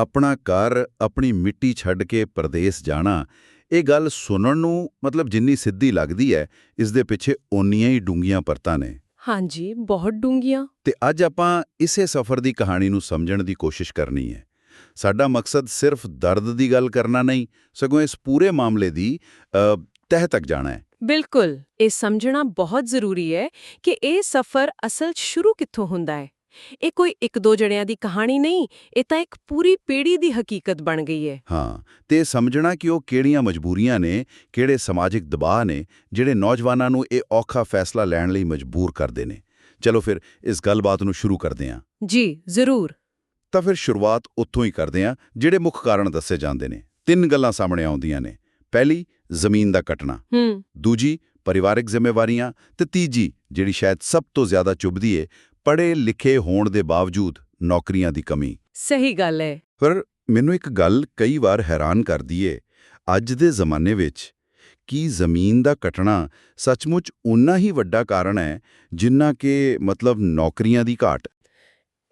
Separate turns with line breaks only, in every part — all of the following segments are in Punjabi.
ਆਪਣਾ ਘਰ ਆਪਣੀ ਮਿੱਟੀ ਛੱਡ ਕੇ ਪਰਦੇਸ ਜਾਣਾ ਇਹ ਗੱਲ ਸੁਣਨ ਨੂੰ ਮਤਲਬ ਜਿੰਨੀ ਸਿੱਧੀ ਲੱਗਦੀ ਹੈ ਇਸ ਦੇ ਪਿੱਛੇ ਓਨੀਆਂ ਹੀ ਡੂੰਘੀਆਂ ਪਰਤਾਂ ਨੇ।
ਹਾਂਜੀ ਬਹੁਤ ਡੂੰਘੀਆਂ।
ਤੇ ਅੱਜ ਆਪਾਂ ਇਸੇ ਸਫ਼ਰ ਦੀ ਕਹਾਣੀ ਨੂੰ ਸਮਝਣ ਦੀ ਕੋਸ਼ਿਸ਼ ਕਰਨੀ ਹੈ। ਸਾਡਾ ਮਕਸਦ ਸਿਰਫ ਦਰਦ ਦੀ ਗੱਲ ਕਰਨਾ ਨਹੀਂ ਸਗੋਂ ਇਸ ਪੂਰੇ ਮਾਮਲੇ ਦੀ ਤਹਿ ਤੱਕ ਜਾਣਾ ਹੈ।
ਬਿਲਕੁਲ ਇਹ ਸਮਝਣਾ ਬਹੁਤ ਜ਼ਰੂਰੀ ਹੈ ਕਿ ਇਹ ਸਫ਼ਰ ਅਸਲ ਸ਼ੁਰੂ ਕਿੱਥੋਂ ਹੁੰਦਾ ਹੈ? ਇਹ ਕੋਈ ਇੱਕ ਦੋ ਜਣਿਆਂ ਦੀ ਕਹਾਣੀ ਨਹੀਂ ਇਹ ਤਾਂ ਇੱਕ ਪੂਰੀ ਪੀੜ੍ਹੀ ਦੀ ਹਕੀਕਤ ਬਣ ਗਈ ਹੈ
ਹਾਂ ਤੇ ਇਹ ਸਮਝਣਾ ਕਿ ਉਹ ਕਿਹੜੀਆਂ ਮਜਬੂਰੀਆਂ ਨੇ ਕਿਹੜੇ ਸਮਾਜਿਕ ਦਬਾਅ ਨੇ ਜਿਹੜੇ ਨੌਜਵਾਨਾਂ ਨੂੰ ਇਹ ਔਖਾ ਫੈਸਲਾ ਲੈਣ ਲਈ ਮਜਬੂਰ ਕਰਦੇ ਨੇ। ਚਲੋ ਫਿਰ ਇਸ ਗੱਲਬਾਤ ਨੂੰ ਸ਼ੁਰੂ ਕਰਦੇ ਹਾਂ।
ਜੀ ਜ਼ਰੂਰ।
ਤਾਂ ਫਿਰ ਸ਼ੁਰੂਆਤ ਉੱਥੋਂ ਹੀ ਕਰਦੇ ਹਾਂ ਜਿਹੜੇ ਮੁੱਖ ਕਾਰਨ ਦੱਸੇ ਜਾਂਦੇ ਨੇ। ਤਿੰਨ ਗੱਲਾਂ ਸਾਹਮਣੇ ਆਉਂਦੀਆਂ ਨੇ। ਪਹਿਲੀ ਜ਼ਮੀਨ ਦਾ ਕਟਣਾ।
ਹੂੰ।
ਦੂਜੀ ਪਰਿਵਾਰਕ ਜ਼ਿੰਮੇਵਾਰੀਆਂ। ਤੇ ਤੀਜੀ ਜਿਹੜੀ ਸ਼ਾਇਦ ਸਭ ਤੋਂ ਜ਼ਿਆਦਾ ਚੁਭਦੀ ਏ ਪੜ੍ਹੇ ਲਿਖੇ ਹੋਣ ਦੇ ਬਾਵਜੂਦ ਨੌਕਰੀਆਂ ਦੀ ਕਮੀ।
ਸਹੀ ਗੱਲ ਹੈ
ਪਰ ਮੈਨੂੰ ਇੱਕ ਗੱਲ ਕਈ ਵਾਰ ਹੈਰਾਨ ਕਰਦੀ ਏ ਅੱਜ ਦੇ ਜ਼ਮਾਨੇ ਵਿੱਚ ਕੀ ਜ਼ਮੀਨ ਦਾ ਕਟਣਾ ਸੱਚਮੁੱਚ ਉਨਾ ਹੀ ਵੱਡਾ ਕਾਰਨ ਹੈ ਜਿੰਨਾ ਕਿ ਮਤਲਬ ਨੌਕਰੀਆਂ ਦੀ ਘਾਟ।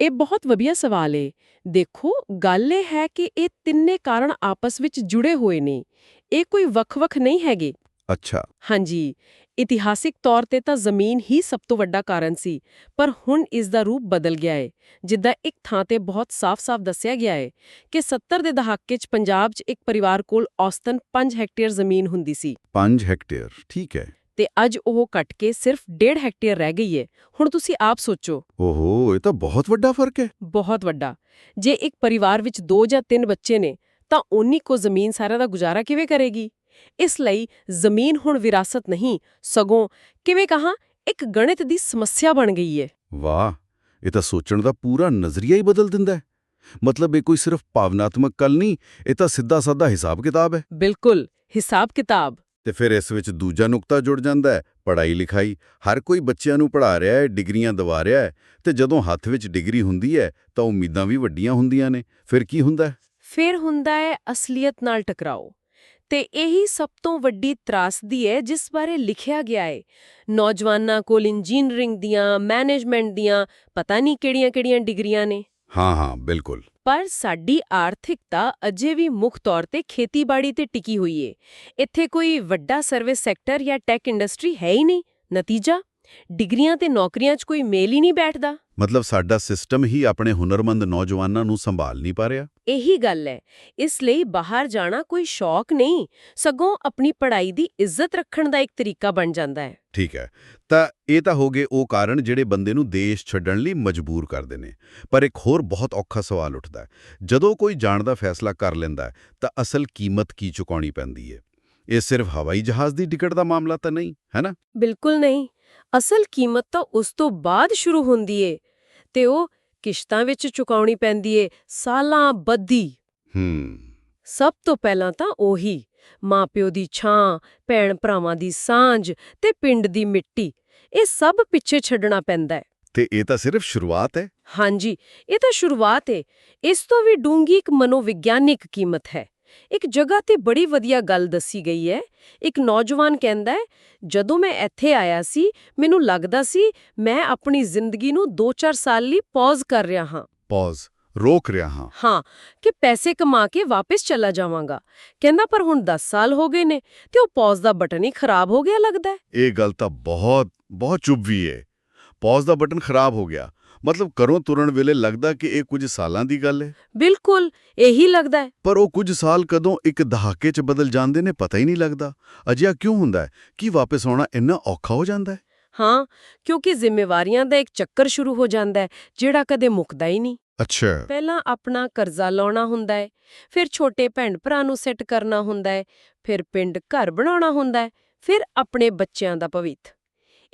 ਇਹ ਬਹੁਤ ਵਧੀਆ ਸਵਾਲ ਹੈ ਦੇਖੋ ਗੱਲ ਇਹ ਹੈ ਕਿ ਇਹ ਤਿੰਨੇ ਕਾਰਨ ਆਪਸ ਵਿੱਚ ਜੁੜੇ ਹੋਏ ਨੇ। ਇਹ ਕੋਈ ਵੱਖ-ਵੱਖ ਨਹੀਂ ਹੈਗੇ।
ਅੱਛਾ।
ਹਾਂਜੀ। ਇਤਿਹਾਸਿਕ ਤੌਰ ਤੇ ਤਾਂ ਜ਼ਮੀਨ ਹੀ ਸਭ ਤੋਂ ਵੱਡਾ ਕਾਰਨ ਸੀ ਪਰ ਹੁਣ ਇਸ ਦਾ ਰੂਪ ਬਦਲ ਗਿਆ ਹੈ ਜਿੱਦਾਂ ਇੱਕ ਥਾਂ ਤੇ ਬਹੁਤ ਸਾਫ਼-ਸਾਫ਼ ਦੱਸਿਆ ਗਿਆ ਹੈ ਕਿ 70 ਦੇ ਦਹਾਕੇ 'ਚ ਪੰਜਾਬ 'ਚ ਇੱਕ ਪਰਿਵਾਰ ਕੋਲ ਔਸਤਨ 5 ਹੈਕਟੇਅਰ ਜ਼ਮੀਨ ਹੁੰਦੀ ਸੀ।
5 ਹੈਕਟੇਅਰ ਠੀਕ ਹੈ।
ਤੇ ਅੱਜ ਉਹ ਘਟ ਕੇ ਸਿਰਫ 1.5 ਹੈਕਟੇਅਰ ਰਹਿ ਗਈ ਹੈ ਹੁਣ ਤੁਸੀਂ ਆਪ ਸੋਚੋ।
ਓਹੋ ਇਹ ਤਾਂ ਬਹੁਤ ਵੱਡਾ ਫ਼ਰਕ ਹੈ।
ਬਹੁਤ ਵੱਡਾ। ਜੇ ਇੱਕ ਪਰਿਵਾਰ ਵਿੱਚ ਦੋ ਜਾਂ ਤਿੰਨ ਬੱਚੇ ਨੇ ਤਾਂ ਉਨੀ ਕੋ ਜ਼ਮੀਨ ਸਾਰਾ ਦਾ ਗੁਜ਼ਾਰਾ ਕਿਵੇਂ ਕਰੇਗੀ? ਇਸ ਲਈ ਜ਼ਮੀਨ ਹੁਣ ਵਿਰਾਸਤ ਨਹੀਂ ਸਗੋਂ ਕਿਵੇਂ ਕਹਾਂ ਇੱਕ ਗਣਿਤ ਦੀ ਸਮੱਸਿਆ ਬਣ ਗਈ ਹੈ
ਵਾਹ! ਇਹ ਤਾਂ ਸੋਚਣ ਦਾ ਪੂਰਾ ਨਜ਼ਰੀਆ ਹੀ ਬਦਲ ਦਿੰਦਾ ਹੈ। ਮਤਲਬ ਇਹ ਕੋਈ ਸਿਰਫ ਭਾਵਨਾਤਮਕ ਗੱਲ ਨਹੀਂ ਇਹ ਤਾਂ ਸਿੱਧਾ-ਸਾਦਾ ਹਿਸਾਬ ਕਿਤਾਬ ਹੈ।
ਬਿਲਕੁਲ ਹਿਸਾਬ ਕਿਤਾਬ।
ਤੇ ਫਿਰ ਇਸ ਵਿੱਚ ਦੂਜਾ ਨੁਕਤਾ ਜੁੜ ਜਾਂਦਾ ਹੈ ਪੜ੍ਹਾਈ ਲਿਖਾਈ ਹਰ ਕੋਈ ਬੱਚਿਆਂ ਨੂੰ ਪੜ੍ਹਾ ਰਿਹਾ ਹੈ ਡਿਗਰੀਆਂ ਦਿਵਾ ਰਿਹਾ ਹੈ ਤੇ ਜਦੋਂ ਹੱਥ ਵਿੱਚ ਡਿਗਰੀ ਹੁੰਦੀ ਹੈ ਤਾਂ ਉਮੀਦਾਂ ਵੀ ਵੱਡੀਆਂ ਹੁੰਦੀਆਂ ਨੇ। ਫਿਰ ਕੀ ਹੁੰਦਾ ਹੈ?
ਫਿਰ ਹੁੰਦਾ ਹੈ ਅਸਲੀਅਤ ਨਾਲ ਟਕਰਾਓ। ਤੇ ਇਹੀ ਸਭ ਤੋਂ ਵੱਡੀ ਤਰਾਸਦੀ ਹੈ ਜਿਸ ਬਾਰੇ ਲਿਖਿਆ ਗਿਆ ਹੈ। ਨੌਜਵਾਨਾਂ ਕੋਲ ਇੰਜੀਨੀਅਰਿੰਗ ਦੀਆਂ ਮੈਨੇਜਮੈਂਟ ਦੀਆਂ ਪਤਾ ਨਹੀਂ ਕਿਹੜੀਆਂ-ਕਿਹੜੀਆਂ ਡਿਗਰੀਆਂ ਨੇ।
ਹਾਂ ਹਾਂ ਬਿਲਕੁਲ।
ਪਰ ਸਾਡੀ ਆਰਥਿਕਤਾ ਅਜੇ ਵੀ ਮੁੱਖ ਤੌਰ ਤੇ ਖੇਤੀਬਾੜੀ ਤੇ ਟਿਕੀ ਹੋਈ ਏ। ਇੱਥੇ ਕੋਈ ਵੱਡਾ ਸਰਵਿਸ ਸੈਕਟਰ ਜਾਂ ਟੈਕ ਇੰਡਸਟਰੀ ਹੈ ਹੀ ਨਹੀਂ। ਨਤੀਜਾ? ਡਿਗਰੀਆਂ ਤੇ ਨੌਕਰੀਆਂ 'ਚ ਕੋਈ ਮੇਲ ਹੀ ਨਹੀਂ ਬੈਠਦਾ।
ਮਤਲਬ ਸਾਡਾ ਸਿਸਟਮ ਹੀ ਆਪਣੇ ਹੁਨਰਮੰਦ ਨੌਜਵਾਨਾਂ ਨੂੰ ਸੰਭਾਲ ਨਹੀਂ ਪਾ ਰਿਹਾ?
ਇਹੀ ਗੱਲ ਹੈ। ਇਸ ਲਈ ਬਾਹਰ ਜਾਣਾ ਕੋਈ ਸ਼ੌਕ ਨਹੀਂ। ਸਗੋਂ ਆਪਣੀ ਪੜ੍ਹਾਈ ਦੀ ਇੱਜ਼ਤ ਰੱਖਣ ਦਾ ਇੱਕ ਤਰੀਕਾ ਬਣ ਜਾਂਦਾ ਹੈ।
ਠੀਕ ਹੈ। ਤਾਂ ਇਹ ਤਾਂ ਹੋ ਗਏ ਉਹ ਕਾਰਨ ਜਿਹੜੇ ਬੰਦੇ ਨੂੰ ਦੇਸ਼ ਛੱਡਣ ਲਈ ਮਜਬੂਰ ਕਰਦੇ ਨੇ। ਪਰ ਇੱਕ ਹੋਰ ਬਹੁਤ ਔਖਾ ਸਵਾਲ ਉੱਠਦਾ ਹੈ। ਜਦੋਂ ਕੋਈ ਜਾਣ ਦਾ ਫੈਸਲਾ ਕਰ ਲੈਂਦਾ ਤਾਂ ਅਸਲ ਕੀਮਤ ਕੀ ਚੁਕਾਉਣੀ ਪੈਂਦੀ ਹੈ? ਇਹ ਸਿਰਫ ਹਵਾਈ ਜਹਾਜ਼ ਦੀ ਟਿਕਟ ਦਾ ਮਾਮਲਾ ਤਾਂ ਨਹੀਂ ਹੈ ਨਾ?
ਬਿਲਕੁਲ ਨਹੀਂ। ਅਸਲ ਕੀਮਤ ਤਾਂ ਉਸ ਤੋਂ ਬਾਅਦ ਸ਼ੁਰੂ ਹੁੰਦੀ ਏ ਤੇ ਉਹ ਕਿਸ਼ਤਾਂ ਵਿੱਚ ਚੁਕਾਉਣੀ ਪੈਂਦੀ ਏ ਸਾਲਾਂ ਬੱਧੀ।
ਹੂੰ।
ਸਭ ਤੋਂ ਪਹਿਲਾਂ ਤਾਂ ਉਹੀ ਮਾਪਿਓ ਦੀ ਛਾਂ ਭੈਣ ਭਰਾਵਾਂ ਦੀ ਸਾਂਝ ਤੇ ਪਿੰਡ ਦੀ ਮਿੱਟੀ ਇਹ ਸਭ ਪਿੱਛੇ ਛੱਡਣਾ ਪੈਂਦਾ ਹੈ
ਤੇ ਇਹ ਤਾਂ ਸਿਰਫ ਸ਼ੁਰੂਆਤ ਹੈ
ਹਾਂਜੀ ਇਹ ਤਾਂ ਸ਼ੁਰੂਆਤ ਹੈ ਇਸ ਤੋਂ ਵੀ ਡੂੰਗੀ ਇੱਕ ਮਨੋਵਿਗਿਆਨਿਕ ਕੀਮਤ ਹੈ। ਇੱਕ ਜਗ੍ਹਾ ਤੇ ਬੜੀ ਵਧੀਆ ਗੱਲ ਦੱਸੀ ਗਈ ਹੈ। ਇੱਕ ਨੌਜਵਾਨ ਕਹਿੰਦਾ ਹੈ ਜਦੋਂ ਮੈਂ ਇੱਥੇ ਆਇਆ ਸੀ ਮੈਨੂੰ ਲੱਗਦਾ ਸੀ ਮੈਂ ਆਪਣੀ ਜ਼ਿੰਦਗੀ ਨੂੰ 2-4 ਸਾਲ ਲਈ ਪੌਜ਼ ਕਰ ਰਿਹਾ ਹਾਂ।
ਪੌਜ਼ ਰੋਕ ਰਿਹਾ ਹਾਂ।
ਹਾਂ ਕਿ ਪੈਸੇ ਕਮਾ ਕੇ ਵਾਪਸ ਚਲਾ ਜਾਵਾਂਗਾ। ਕਹਿੰਦਾ ਪਰ ਹੁਣ 10 ਸਾਲ ਹੋ ਗਏ ਨੇ ਤੇ ਉਹ ਪੌਜ਼ ਦਾ ਬਟਨ ਹੀ ਖਰਾਬ ਹੋ ਗਿਆ ਲੱਗਦਾ ਹੈ।
ਇਹ ਗੱਲ ਤਾਂ ਬਹੁਤ ਬਹੁਤ ਚੁੱਭੀ ਏ। ਪੌਜ਼ ਦਾ ਬਟਨ ਖਰਾਬ ਹੋ ਗਿਆ। ਮਤਲਬ ਘਰੋਂ ਤੁਰਨ ਵੇਲੇ ਲੱਗਦਾ ਕਿ ਇਹ ਕੁਝ ਸਾਲਾਂ ਦੀ ਗੱਲ ਹੈ?
ਬਿਲਕੁਲ ਇਹੀ ਲੱਗਦਾ ਹੈ।
ਪਰ ਉਹ ਕੁਝ ਸਾਲ ਕਦੋਂ ਇੱਕ ਦਹਾਕੇ 'ਚ ਬਦਲ ਜਾਂਦੇ ਨੇ ਪਤਾ ਹੀ ਨਹੀਂ ਲੱਗਦਾ। ਅਜਿਹਾ ਕਿਉਂ ਹੁੰਦਾ ਹੈ? ਕਿ ਵਾਪਸ ਆਉਣਾ ਇੰਨਾ ਔਖਾ ਹੋ ਜਾਂਦਾ ਹੈ?
ਹਾਂ ਕਿਉਂਕਿ ਜ਼ਿੰਮੇਵਾਰੀਆਂ ਦਾ ਇੱਕ ਚੱਕਰ ਸ਼ੁਰੂ ਹੋ ਜਾਂਦਾ ਹੈ ਜਿਹੜਾ ਕਦੇ ਮੁੱਕਦਾ ਹੀ ਨਹੀਂ।
ਅੱਛਾ।
ਪਹਿਲਾਂ ਆਪਣਾ ਕਰਜ਼ਾ ਲਾਉਣਾ ਹੁੰਦਾ ਹੈ ਫਿਰ ਛੋਟੇ ਭੈਣ ਭਰਾ ਨੂੰ ਸੈੱਟ ਕਰਨਾ ਹੁੰਦਾ ਹੈ ਫਿਰ ਪਿੰਡ ਘਰ ਬਣਾਉਣਾ ਹੁੰਦਾ ਹੈ ਫਿਰ ਆਪਣੇ ਬੱਚਿਆਂ ਦਾ ਭਵਿੱਖ।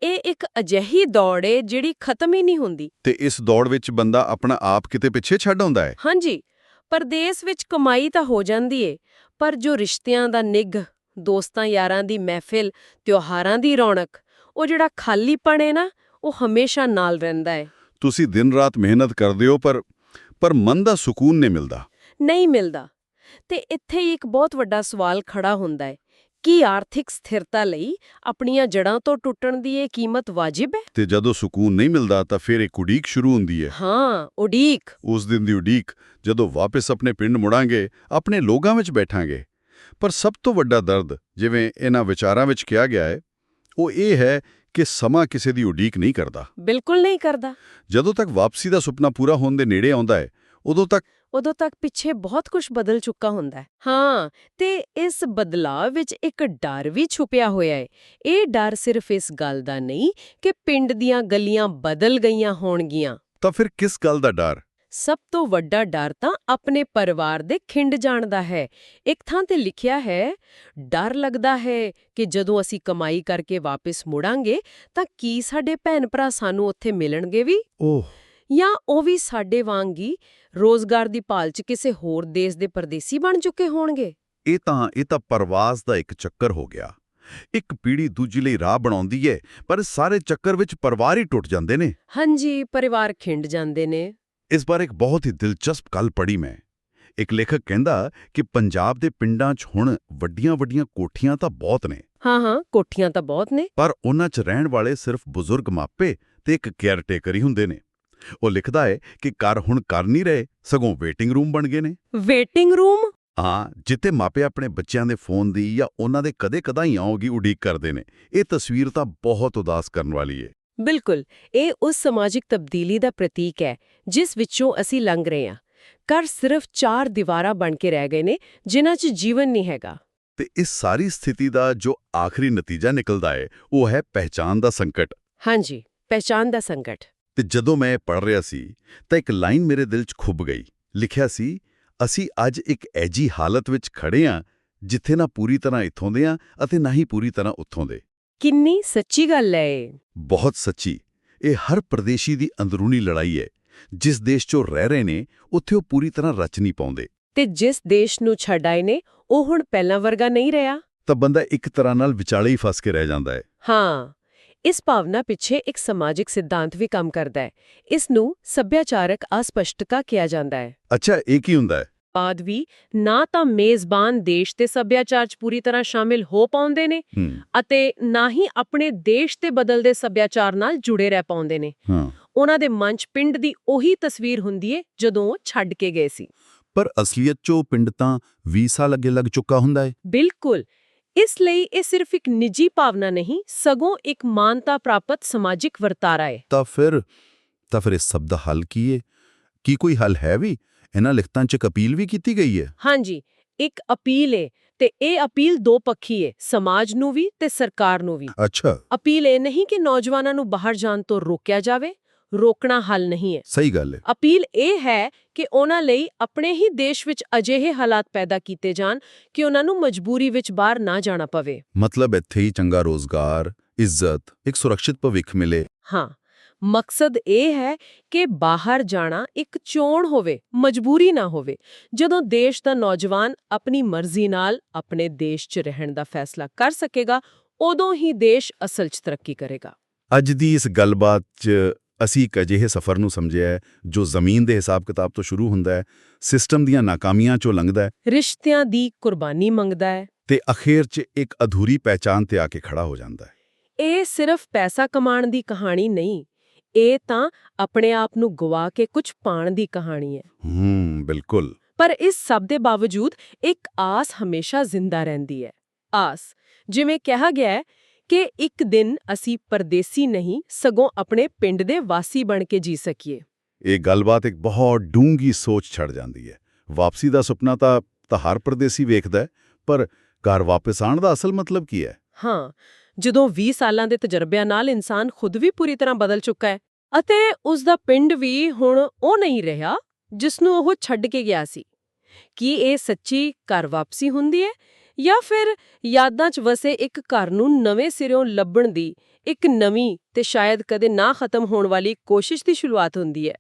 ਇਹ ਇੱਕ ਅਜਿਹੀ ਦੌੜ ਏ ਜਿਹੜੀ ਖਤਮ ਹੀ ਨਹੀਂ ਹੁੰਦੀ।
ਤੇ ਇਸ ਦੌੜ ਵਿੱਚ ਬੰਦਾ ਆਪਣਾ ਆਪ ਕਿਤੇ ਪਿੱਛੇ ਛੱਡ ਆਉਂਦਾ ਹੈ
ਹਾਂਜੀ ਪਰਦੇਸ ਵਿੱਚ ਕਮਾਈ ਤਾਂ ਹੋ ਜਾਂਦੀ ਏ ਪਰ ਜੋ ਰਿਸ਼ਤਿਆਂ ਦਾ ਨਿੱਘ ਦੋਸਤਾਂ ਯਾਰਾਂ ਦੀ ਮਹਿਫਿਲ ਤਿਉਹਾਰਾਂ ਦੀ ਰੌਣਕ ਉਹ ਜਿਹੜਾ ਖਾਲੀਪਣ ਏ ਨਾ ਉਹ ਹਮੇਸ਼ਾ ਨਾਲ ਰਹਿੰਦਾ ਏ।
ਤੁਸੀਂ ਦਿਨ ਰਾਤ ਮਿਹਨਤ ਕਰਦੇ ਹੋ ਪਰ ਪਰ ਮਨ ਦਾ ਸਕੂਨ ਨਹੀਂ ਮਿਲਦਾ।
ਨਹੀਂ ਮਿਲਦਾ। ਤੇ ਇੱਥੇ ਹੀ ਇੱਕ ਬਹੁਤ ਵੱਡਾ ਸਵਾਲ ਖੜਾ ਹੁੰਦਾ ਹੈ ਕੀ ਆਰਥਿਕ ਸਥਿਰਤਾ ਲਈ ਆਪਣੀਆਂ ਜੜ੍ਹਾਂ ਤੋਂ ਟੁੱਟਣ ਦੀ ਇਹ ਕੀਮਤ ਵਾਜਿਬ ਹੈ?
ਤੇ ਜਦੋਂ ਸਕੂਨ ਨਹੀਂ ਮਿਲਦਾ ਤਾਂ ਫਿਰ ਇੱਕ ਉਡੀਕ ਸ਼ੁਰੂ ਹੁੰਦੀ ਹੈ।
ਹਾਂ ਉਡੀਕ।
ਉਸ ਦਿਨ ਦੀ ਉਡੀਕ ਜਦੋਂ ਵਾਪਸ ਆਪਣੇ ਪਿੰਡ ਮੁੜਾਂਗੇ ਆਪਣੇ ਲੋਕਾਂ ਵਿੱਚ ਬੈਠਾਂਗੇ। ਪਰ ਸਭ ਤੋਂ ਵੱਡਾ ਦਰਦ ਜਿਵੇਂ ਇਹਨਾਂ ਵਿਚਾਰਾਂ ਵਿੱਚ ਕਿਹਾ ਗਿਆ ਹੈ ਉਹ ਇਹ ਹੈ ਕਿ ਸਮਾਂ ਕਿਸੇ ਦੀ ਉਡੀਕ ਨਹੀਂ ਕਰਦਾ।
ਬਿਲਕੁਲ ਨਹੀਂ ਕਰਦਾ।
ਜਦੋਂ ਤੱਕ ਵਾਪਸੀ ਦਾ ਸੁਪਨਾ ਪੂਰਾ ਹੋਣ ਦੇ ਨੇੜੇ ਆਉਂਦਾ ਹੈ ਉਦੋਂ ਤੱਕ
ਉਦੋਂ ਤੱਕ ਪਿੱਛੇ ਬਹੁਤ ਕੁਝ ਬਦਲ ਚੁੱਕਾ ਹੁੰਦਾ ਹੈ। ਹਾਂ ਤੇ ਇਸ ਬਦਲਾਅ ਵਿੱਚ ਇੱਕ ਡਰ ਵੀ ਛੁਪਿਆ ਹੋਇਆ ਹੈ। ਇਹ ਡਰ ਸਿਰਫ ਇਸ ਗੱਲ ਦਾ ਨਹੀਂ ਕਿ ਪਿੰਡ ਦੀਆਂ ਗਲੀਆਂ ਬਦਲ ਗਈਆਂ ਹੋਣਗੀਆਂ।
ਤਾਂ ਫਿਰ ਕਿਸ ਗੱਲ ਦਾ ਡਰ?
ਸਭ ਤੋਂ ਵੱਡਾ ਡਰ ਤਾਂ ਆਪਣੇ ਪਰਿਵਾਰ ਦੇ ਖਿੰਡ ਜਾਣ ਦਾ ਹੈ। ਇੱਕ ਥਾਂ ਤੇ ਲਿਖਿਆ ਹੈ ਡਰ ਲੱਗਦਾ ਹੈ ਕਿ ਜਦੋਂ ਅਸੀਂ ਕਮਾਈ ਕਰਕੇ ਵਾਪਸ ਮੁੜਾਂਗੇ ਤਾਂ ਕੀ ਸਾਡੇ ਭੈਣ ਭਰਾ ਸਾਨੂੰ ਉੱਥੇ ਮਿਲਣਗੇ ਵੀ?
ਓਹ।
ਜਾਂ ਉਹ ਵੀ ਸਾਡੇ ਵਾਂਗ ਹੀ ਰੋਜ਼ਗਾਰ ਦੀ ਭਾਲ 'ਚ ਕਿਸੇ ਹੋਰ ਦੇਸ਼ ਦੇ ਪਰਦੇਸੀ ਬਣ ਚੁੱਕੇ ਹੋਣਗੇ?
ਇਹ ਤਾਂ ਇਹ ਤਾਂ ਪਰਵਾਸ ਦਾ ਇੱਕ ਚੱਕਰ ਹੋ ਗਿਆ। ਇੱਕ ਪੀੜੀ ਦੂਜੀ ਲਈ ਰਾਹ ਬਣਾਉਂਦੀ ਏ ਪਰ ਸਾਰੇ ਚੱਕਰ ਵਿੱਚ ਪਰਿਵਾਰ ਹੀ ਟੁੱਟ ਜਾਂਦੇ ਨੇ।
ਹਾਂਜੀ ਪਰਿਵਾਰ ਖਿੰਡ ਜਾਂਦੇ ਨੇ।
ਇਸ ਬਾਰੇ ਇੱਕ ਬਹੁਤ ਹੀ ਦਿਲਚਸਪ ਗੱਲ ਪੜ੍ਹੀ ਮੈਂ। ਇੱਕ ਲੇਖਕ ਕਹਿੰਦਾ ਕਿ ਪੰਜਾਬ ਦੇ ਪਿੰਡਾਂ 'ਚ ਹੁਣ ਵੱਡੀਆਂ-ਵੱਡੀਆਂ ਕੋਠੀਆਂ ਤਾਂ ਬਹੁਤ ਨੇ।
ਹਾਂ ਹਾਂ ਕੋਠੀਆਂ ਤਾਂ ਬਹੁਤ ਨੇ।
ਪਰ ਉਹਨਾਂ 'ਚ ਰਹਿਣ ਵਾਲੇ ਸਿਰਫ ਬਜ਼ੁਰਗ ਮਾਪੇ ਤੇ ਇੱਕ ਕੇਅਰਟੇਕਰ ਹੀ ਹੁੰਦੇ ਨੇ। ਉਹ ਲਿਖਦਾ ਹੈ ਕਿ ਘਰ ਹੁਣ ਕਰ ਨਹੀਂ ਰਹੇ ਸਗੋਂ ਵੇਟਿੰਗ ਰੂਮ ਬਣ ਗਏ ਨੇ।
ਵੇਟਿੰਗ ਰੂਮ
ਹਾਂ ਜਿੱਥੇ ਮਾਪੇ ਆਪਣੇ ਬੱਚਿਆਂ ਦੇ ਫੋਨ ਦੀ ਜਾਂ ਉਹਨਾਂ ਦੇ ਕਦੇ-ਕਦਾ ਹੀ ਆਉਗੀ ਉਡੀਕ ਕਰਦੇ ਨੇ। ਇਹ ਤਸਵੀਰ ਤਾਂ ਬਹੁਤ ਉਦਾਸ ਕਰਨ ਵਾਲੀ ਏ।
ਬਿਲਕੁਲ ਇਹ ਉਸ ਸਮਾਜਿਕ ਤਬਦੀਲੀ ਦਾ ਪ੍ਰਤੀਕ ਹੈ ਜਿਸ ਵਿੱਚੋਂ ਅਸੀਂ ਲੰਘ ਰਹੇ ਹਾਂ। ਘਰ ਸਿਰਫ ਚਾਰ ਦੀਵਾਰਾਂ ਬਣ ਕੇ ਰਹਿ ਗਏ ਨੇ ਜਿਨ੍ਹਾਂ 'ਚ ਜੀਵਨ ਨਹੀਂ ਹੈਗਾ।
ਤੇ ਇਸ ਸਾਰੀ ਸਥਿਤੀ ਦਾ ਜੋ ਆਖਰੀ ਨਤੀਜਾ ਨਿਕਲਦਾ ਹੈ ਉਹ ਹੈ ਪਹਿਚਾਨ ਦਾ ਸੰਕਟ।
ਹਾਂਜੀ ਪਹਿਚਾਨ ਦਾ ਸੰਕਟ।
ਤੇ ਜਦੋਂ ਮੈਂ ਪੜ੍ਹ ਰਿਹਾ ਸੀ ਤਾਂ ਇੱਕ ਲਾਈਨ ਮੇਰੇ ਦਿਲ 'ਚ ਖੁੱਭ ਗਈ। ਲਿਖਿਆ ਸੀ ਅਸੀਂ ਅੱਜ ਇੱਕ ਐਜੀ ਹਾਲਤ ਵਿੱਚ ਖੜੇ ਹਾਂ ਜਿੱਥੇ ਨਾ ਪੂਰੀ ਤਰ੍ਹਾਂ ਇੱਥੋਂ ਦੇ ਹਾਂ ਅਤੇ ਨਾ ਹੀ ਪੂਰੀ ਤਰ੍ਹਾਂ ਉੱਥੋਂ ਦੇ।
ਕਿੰਨੀ ਸੱਚੀ ਗੱਲ ਹੈ
ਬਹੁਤ ਸੱਚੀ। ਇਹ ਹਰ ਪ੍ਰਦੇਸ਼ੀ ਦੀ ਅੰਦਰੂਨੀ ਲੜਾਈ ਹੈ ਜਿਸ ਦੇਸ਼ 'ਚੋਂ ਰਹਿ ਰਹੇ ਨੇ ਉੱਥੇ ਉਹ ਪੂਰੀ ਤਰ੍ਹਾਂ ਰਚ ਨਹੀਂ ਪਾਉਂਦੇ।
ਤੇ ਜਿਸ ਦੇਸ਼ ਨੂੰ ਛੱਡ ਆਏ ਨੇ ਉਹ ਹੁਣ ਪਹਿਲਾਂ ਵਰਗਾ ਨਹੀਂ ਰਿਹਾ?
ਤਾਂ ਬੰਦਾ ਇੱਕ ਤਰ੍ਹਾਂ ਨਾਲ ਵਿਚਾਲੇ ਹੀ ਫਸ ਕੇ ਰਹਿ ਜਾਂਦਾ ਹੈ
ਹਾਂ। ਇਸ ਭਾਵਨਾ ਪਿੱਛੇ ਇੱਕ ਸਮਾਜਿਕ ਸਿਧਾਂਤ ਵੀ ਕੰਮ ਕਰਦਾ ਹੈ। ਇਸ ਨੂੰ ਸੱਭਿਆਚਾਰਕ ਅਸਪਸ਼ਟਤਾ ਕਿਹਾ ਜਾਂਦਾ ਹੈ।
ਅੱਛਾ ਇਹ ਕੀ ਹੁੰਦਾ ਹੈ?
ਬਾਅਦ ਵੀ ਨਾ ਤਾਂ ਮੇਜ਼ਬਾਨ ਦੇਸ਼ ਦੇ ਸੱਭਿਆਚਾਰ 'ਚ ਪੂਰੀ ਤਰ੍ਹਾਂ ਸ਼ਾਮਿਲ ਹੋ ਪਾਉਂਦੇ ਨੇ ਅਤੇ ਨਾ ਹੀ ਆਪਣੇ ਦੇਸ਼ ਦੇ ਬਦਲਦੇ ਸੱਭਿਆਚਾਰ ਨਾਲ ਜੁੜੇ ਰਹਿ ਪਾਉਂਦੇ ਨੇ। ਉਹਨਾਂ ਦੇ ਮਨ 'ਚ ਪਿੰਡ ਦੀ ਉਹੀ ਤਸਵੀਰ ਹੁੰਦੀ ਏ ਜਦੋਂ ਉਹ ਛੱਡ ਕੇ ਗਏ ਸੀ।
ਪਰ ਅਸਲੀਅਤ 'ਚ ਉਹ ਪਿੰਡ ਤਾਂ 20 ਸਾਲ ਅੱਗੇ ਲੱਗ ਚੁੱਕਾ ਹੁੰਦਾ ਹੈ
ਬਿਲਕੁਲ। ਇਸ ਲਈ ਇਹ ਸਿਰਫ ਇੱਕ ਨਿੱਜੀ ਭਾਵਨਾ ਨਹੀਂ ਸਗੋਂ ਇੱਕ ਮਾਨਤਾ ਪ੍ਰਾਪਤ ਸਮਾਜਿਕ ਵਰਤਾਰਾ ਹੈ।
ਤਾਂ ਫਿਰ ਤਾਂ ਫਿਰ ਇਸ ਸਭ ਦਾ ਹੱਲ ਕੀ ਹੈ ਕੀ ਕੋਈ ਹੱਲ ਹੈ ਵੀ? ਇਹਨਾਂ ਲਿਖਤਾਂ 'ਚ ਅਪੀਲ ਵੀ ਕੀਤੀ ਗਈ ਹੈ?
ਹਾਂਜੀ ਇੱਕ ਅਪੀਲ ਏ ਤੇ ਇਹ ਅਪੀਲ ਦੋ ਪੱਖੀ ਏ ਸਮਾਜ ਨੂੰ ਵੀ ਤੇ ਸਰਕਾਰ ਨੂੰ ਵੀ।
ਅੱਛਾ।
ਅਪੀਲ ਇਹ ਨਹੀਂ ਕਿ ਨੌਜਵਾਨਾਂ ਨੂੰ ਬਾਹਰ ਜਾਣ ਤੋਂ ਰੋਕਿਆ ਜਾਵੇ ਰੋਕਣਾ ਹੱਲ ਨਹੀਂ ਹੈ।
ਸਹੀ ਗੱਲ ਹੈ।
ਅਪੀਲ ਇਹ ਹੈ ਕਿ ਉਹਨਾਂ ਲਈ ਆਪਣੇ ਹੀ ਦੇਸ਼ ਵਿੱਚ ਅਜਿਹੇ ਹਾਲਾਤ ਪੈਦਾ ਕੀਤੇ ਜਾਣ ਕਿ ਉਹਨਾਂ ਨੂੰ ਮਜਬੂਰੀ ਵਿੱਚ ਬਾਹਰ ਨਾ ਜਾਣਾ ਪਵੇ।
ਮਤਲਬ ਇੱਥੇ ਹੀ ਚੰਗਾ ਰੋਜ਼ਗਾਰ ਇੱਜ਼ਤ ਇੱਕ ਸੁਰੱਖਿਅਤ ਭਵਿੱਖ ਮਿਲੇ।
ਹਾਂ ਮਕਸਦ ਇਹ ਹੈ ਕਿ ਬਾਹਰ ਜਾਣਾ ਇੱਕ ਚੋਣ ਹੋਵੇ ਮਜਬੂਰੀ ਨਾ ਹੋਵੇ। ਜਦੋਂ ਦੇਸ਼ ਦਾ ਨੌਜਵਾਨ ਆਪਣੀ ਮਰਜ਼ੀ ਨਾਲ ਆਪਣੇ ਦੇਸ਼ 'ਚ ਰਹਿਣ ਦਾ ਫੈਸਲਾ ਕਰ ਸਕੇਗਾ ਉਦੋਂ ਹੀ ਦੇਸ਼ ਅਸਲ 'ਚ ਤਰੱਕੀ ਕਰੇਗਾ।
ਅੱਜ ਦੀ ਇਸ ਗੱਲਬਾਤ 'ਚ ਅਸੀਂ ਇੱਕ ਅਜਿਹੇ ਸਫ਼ਰ ਨੂੰ ਸਮਝਿਆ ਹੈ ਜੋ ਜ਼ਮੀਨ ਦੇ ਹਿਸਾਬ-ਕਿਤਾਬ ਤੋਂ ਸ਼ੁਰੂ ਹੁੰਦਾ ਹੈ ਸਿਸਟਮ ਦੀਆਂ ਨਾਕਾਮੀਆਂ 'ਚੋਂ ਲੰਘਦਾ ਹੈ
ਰਿਸ਼ਤਿਆਂ ਦੀ ਕੁਰਬਾਨੀ ਮੰਗਦਾ ਹੈ।
ਤੇ ਅਖੀਰ 'ਚ ਇੱਕ ਅਧੂਰੀ ਪਹਿਚਾਨ ਤੇ ਆ ਕੇ ਖੜਾ ਹੋ ਜਾਂਦਾ ਹੈ।
ਇਹ ਸਿਰਫ ਪੈਸਾ ਕਮਾਉਣ ਦੀ ਕਹਾਣੀ ਨਹੀਂ ਇਹ ਤਾਂ ਆਪਣੇ ਆਪ ਨੂੰ ਗਵਾ ਕੇ ਕੁਝ ਪਾਣ ਦੀ ਕਹਾਣੀ ਹੈ।
ਹੂੰ ਬਿਲਕੁਲ।
ਪਰ ਇਸ ਸਭ ਦੇ ਬਾਵਜੂਦ ਇੱਕ ਆਸ ਹਮੇਸ਼ਾ ਜ਼ਿੰਦਾ ਰਹਿੰਦੀ ਹੈ। ਆਸ ਜਿਵੇਂ ਕਿਹਾ ਗਿਆ ਹੈ ਕਿ ਇੱਕ ਦਿਨ ਅਸੀਂ ਪਰਦੇਸੀ ਨਹੀਂ ਸਗੋਂ ਆਪਣੇ ਪਿੰਡ ਦੇ ਵਾਸੀ ਬਣ ਕੇ ਜੀ ਸਕੀਏ।
ਇਹ ਗੱਲਬਾਤ ਇੱਕ ਬਹੁਤ ਡੂੰਗੀ ਸੋਚ ਛੱਡ ਜਾਂਦੀ ਹੈ। ਵਾਪਸੀ ਦਾ ਸੁਪਨਾ ਤਾਂ ਤਾਂ ਹਰ ਪਰਦੇਸੀ ਵੇਖਦਾ ਹੈ ਪਰ ਘਰ ਵਾਪਸ ਆਉਣ ਦਾ ਅਸਲ ਮਤਲਬ ਕੀ ਹੈ?
ਹਾਂ ਜਦੋਂ 20 ਸਾਲਾਂ ਦੇ ਤਜਰਬਿਆਂ ਨਾਲ ਇਨਸਾਨ ਖੁਦ ਵੀ ਪੂਰੀ ਤਰ੍ਹਾਂ ਬਦਲ ਚੁੱਕਾ ਹੈ ਅਤੇ ਉਸ ਦਾ ਪਿੰਡ ਵੀ ਹੁਣ ਉਹ ਨਹੀਂ ਰਿਹਾ ਜਿਸ ਨੂੰ ਉਹ ਛੱਡ ਕੇ ਗਿਆ ਸੀ। ਕੀ ਇਹ ਸੱਚੀ ਘਰ ਵਾਪਸੀ ਹੁੰਦੀ ਹੈ ਜਾਂ ਫਿਰ ਯਾਦਾਂ 'ਚ ਵਸੇ ਇੱਕ ਘਰ ਨੂੰ ਨਵੇਂ ਸਿਰਿਓਂ ਲੱਭਣ ਦੀ, ਇੱਕ ਨਵੀਂ ਤੇ ਸ਼ਾਇਦ ਕਦੇ ਨਾ ਖਤਮ ਹੋਣ ਵਾਲੀ ਕੋਸ਼ਿਸ਼ ਦੀ ਸ਼ੁਰੂਆਤ ਹੁੰਦੀ ਹੈ।